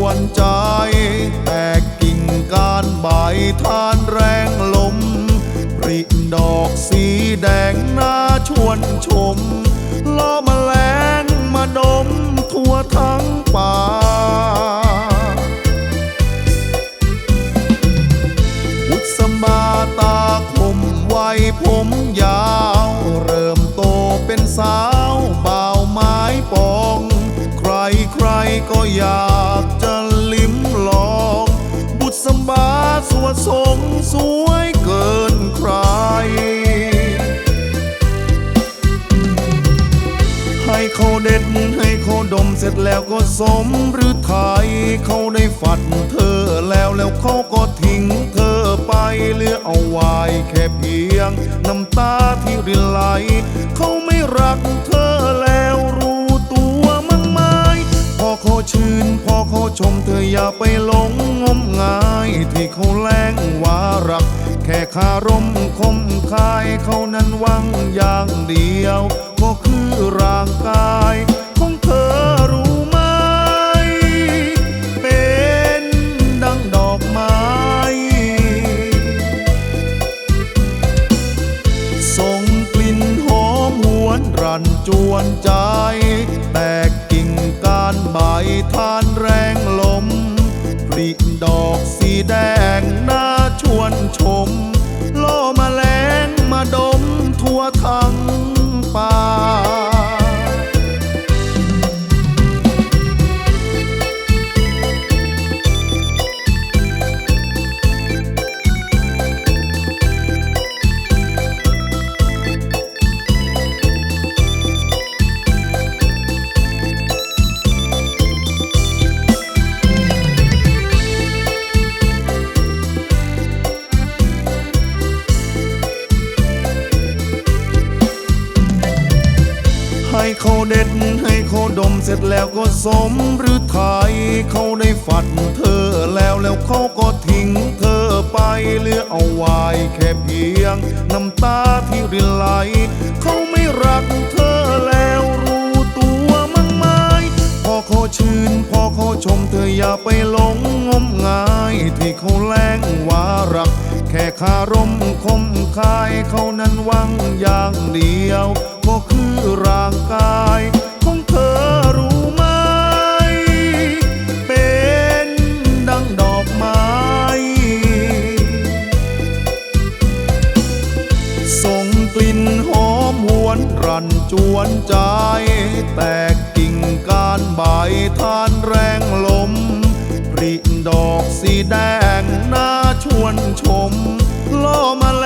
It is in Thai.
วนใจ แตกกิ่งก้านใบทานแรงลมปริดอกสีแดงน่าชวนชมล่อแมลงมาดมทั่วทั้งป่า บุษบาตาคมไวผมยาว เริ่มโตเป็นสาวบ่าวไม้ปอง ใครใครก็อยาก วดทรงสวยเกินใคร ให้เขาเด็ดให้เขาดมเสร็จแล้วก็สมหรือไทยเขาได้ฝัดเธอแล้วแล้วเขาก็ทิ้งเธอไปเหลือเอาไว้แค่เพียง น้ำตาที่รินไหล เขาไม่รักเธอแล้วรู้ตัวมั้งไหมพอเขาชื่น พอเขาชมเธออย่าไปหลงงมงายที่เขาแล แค่คารมคมคายเขานั้นหวังอย่างเดียว ก็คือร่างกายของเธอรู้ไหม เป็นดังดอกไม้ ส่งกลิ่นหอมหวนรันจวนใจ แตกกิ่งก้านใบทานแรงลมปริดอกสี ให้เขาเด็ดให้เขาดมเสร็จแล้วก็สมหรือไทยเขาได้ฝัดเธอแล้วแล้วเขาก็ทิ้งเธอไปเหลือเอาไว้แค่เพียงน้ำตาที่รินไหลเขาไม่รักเธอแล้วรู้ตัวมั้งไหมพอเขาชื่นพอเขาชมเธออย่าไปหลงงมงายที่เขาแล้งว่ารัก ค่คารมคมคายเขานั้นวังอย่างเดียว ก็คือร่างกายของเธอรู้ไหม เป็นดังดอกไม้ ส่งกลิ่นหอมหวนรันจวนใจแต วนชมล่อมาแล้ว